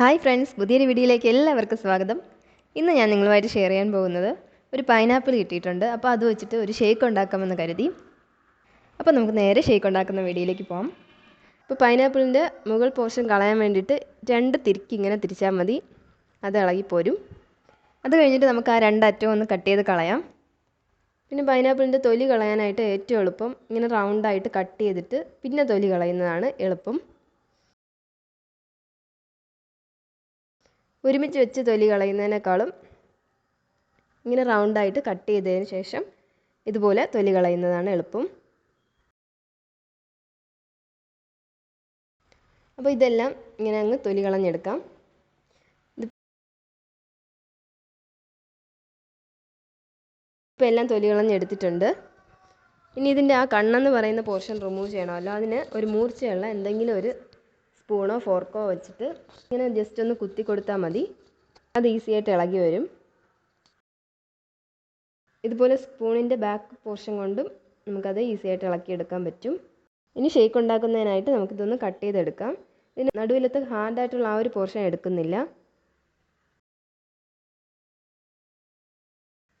Hi friends പുതിയൊരു വീഡിയോയിലേക്ക് എല്ലാവർക്കും സ്വാഗതം. ഇന്ന് ഞാൻ നിങ്ങളുമായിട്ട് ഷെയർ ചെയ്യാൻ പോകുന്നത് ഒരു പൈനാപ്പിൾ കിട്ടിയിട്ടുണ്ട്. അപ്പോൾ അത് വെച്ചിട്ട് ഒരു ഷേക്ക് ഉണ്ടാക്കാമെന്ന് കരുതി. അപ്പോൾ നമുക്ക് നേരെ ഷേക്ക് ഉണ്ടാക്കുന്ന വീഡിയോയിലേക്ക് പോകാം ഇപ്പോൾ പൈനാപ്പിളിന്റെ മുകൾ പോർഷൻ കളയാൻ വേണ്ടിയിട്ട് രണ്ട് തിരിക്കി ഇങ്ങനെ തിരിച്ചാൽ മതി. അത് ഇളകിപ്പോരും അത് കഴിഞ്ഞിട്ട് നമുക്ക് ആ രണ്ടറ്റവും ഒന്ന് കട്ട് ചെയ്ത് കളയാം. പിന്നെ പൈനാപ്പിളിന്റെ തൊലി കളയാനായിട്ട് ഏറ്റവും എളുപ്പം ഇങ്ങനെ റൗണ്ടായിട്ട് കട്ട് ചെയ്തിട്ട് പിന്നെ തൊലി കളയുന്നതാണ് എളുപ്പം. ഒരുമിച്ച് വെച്ച് തൊലി കളയുന്നതിനേക്കാളും ഇങ്ങനെ റൗണ്ടായിട്ട് കട്ട് ചെയ്തതിന് ശേഷം ഇതുപോലെ തൊലി കളയുന്നതാണ് എളുപ്പം. അപ്പോൾ ഇതെല്ലാം ഇങ്ങനെ അങ്ങ് തൊലി കളഞ്ഞെടുക്കാം. ഇപ്പോൾ എല്ലാം തൊലി കളഞ്ഞെടുത്തിട്ടുണ്ട്. ഇനി ഇതിന്റെ ആ കണ്ണെന്ന് പറയുന്ന പോർഷൻ റിമൂവ് ചെയ്യണമല്ലോ അതിന് ഒരു മൂർച്ചയുള്ള എന്തെങ്കിലും ഒരു സ്പൂണോ ഫോർക്കോ വെച്ചിട്ട് ഇങ്ങനെ ജസ്റ്റ് ഒന്ന് കുത്തി കൊടുത്താൽ മതി. അത് ഈസി ആയിട്ട് ഇളകി വരും. ഇതുപോലെ സ്പൂണിന്റെ ബാക്ക് പോർഷൻ കൊണ്ടും നമുക്കത് ഈസി ആയിട്ട് ഇളക്കിയെടുക്കാൻ പറ്റും. ഇനി ഷേക്ക് ഉണ്ടാക്കുന്നതിനായിട്ട് നമുക്കിതൊന്ന് കട്ട് ചെയ്തെടുക്കാം. ഇതിന് നടുവിലത്തെ ഹാർഡായിട്ടുള്ള ആ ഒരു പോർഷൻ എടുക്കുന്നില്ല.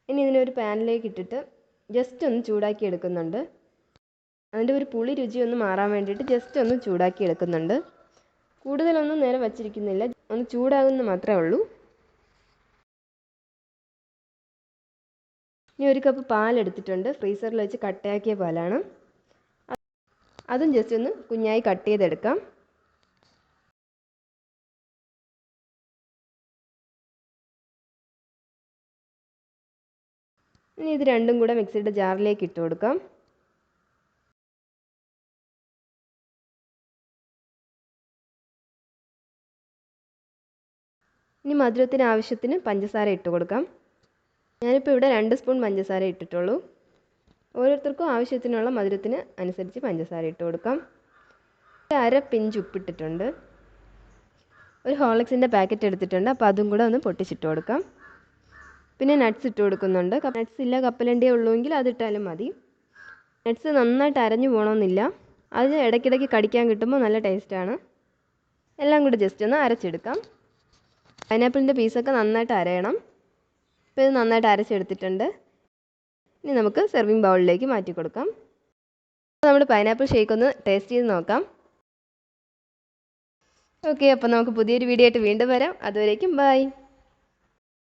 ഇനി ഇതിനൊരു പാനിലേക്ക് ഇട്ടിട്ട് ജസ്റ്റ് ഒന്ന് ചൂടാക്കി എടുക്കുന്നുണ്ട്. അതിന്റെ ഒരു പുളി രുചി ഒന്ന് മാറാൻ വേണ്ടിയിട്ട് ജസ്റ്റ് ഒന്ന് ചൂടാക്കി എടുക്കുന്നുണ്ട്. കൂടുതലൊന്നും നേരെ വച്ചിരിക്കുന്നില്ല. ഒന്ന് ചൂടാകുന്ന മാത്രമേ ഉള്ളൂ. ഇനി ഒരു കപ്പ് പാലെടുത്തിട്ടുണ്ട് ഫ്രീസറിൽ വെച്ച് കട്ടയാക്കിയ പാലാണ്. അതും ജസ്റ്റ് ഒന്ന് കുഞ്ഞായി കട്ട് ചെയ്തെടുക്കാം. ഇനി ഇത് രണ്ടും കൂടെ മിക്സിയുടെ ജാറിലേക്ക് ഇട്ട് കൊടുക്കാം. ഇനി മധുരത്തിന് ആവശ്യത്തിന് പഞ്ചസാര ഇട്ട് കൊടുക്കാം. ഞാനിപ്പോൾ ഇവിടെ രണ്ട് സ്പൂൺ പഞ്ചസാര ഇട്ടിട്ടുള്ളൂ. ഓരോരുത്തർക്കും ആവശ്യത്തിനുള്ള മധുരത്തിന് അനുസരിച്ച് പഞ്ചസാര ഇട്ട് കൊടുക്കാം. അര പിഞ്ച് ഉപ്പിട്ടിട്ടുണ്ട്. ഒരു ഹോളിക്സിന്റെ പാക്കറ്റ് എടുത്തിട്ടുണ്ട്. അപ്പോൾ അതും കൂടെ ഒന്ന് പൊട്ടിച്ചിട്ട് കൊടുക്കാം. പിന്നെ നട്ട്സ് ഇട്ട് കൊടുക്കുന്നുണ്ട്. നട്ട്സ് ഇല്ല കപ്പലണ്ടിയേ ഉള്ളൂവെങ്കിൽ അതിട്ടാലും മതി. നട്ട്സ് നന്നായിട്ട് അരഞ്ഞു പോകണമെന്നില്ല അത് ഇടയ്ക്കിടയ്ക്ക് കടിക്കാൻ കിട്ടുമ്പോൾ നല്ല ടേസ്റ്റാണ്. എല്ലാം കൂടി ജസ്റ്റ് ഒന്ന് അരച്ചെടുക്കാം. പൈനാപ്പിളിന്റെ പീസൊക്കെ നന്നായിട്ട് അരയണം. ഇപ്പോൾ ഇത് നന്നായിട്ട് അരച്ചെടുത്തിട്ടുണ്ട്. ഇനി നമുക്ക് സെർവിങ് ബൗളിലേക്ക് മാറ്റി കൊടുക്കാം. അപ്പോൾ നമ്മൾ പൈനാപ്പിൾ ഷേക്ക് ഒന്ന് ടേസ്റ്റ് ചെയ്ത് നോക്കാം. ഓക്കെ അപ്പോൾ നമുക്ക് പുതിയൊരു വീഡിയോ ആയിട്ട് വീണ്ടും വരാം. അതുവരേക്കും ബൈ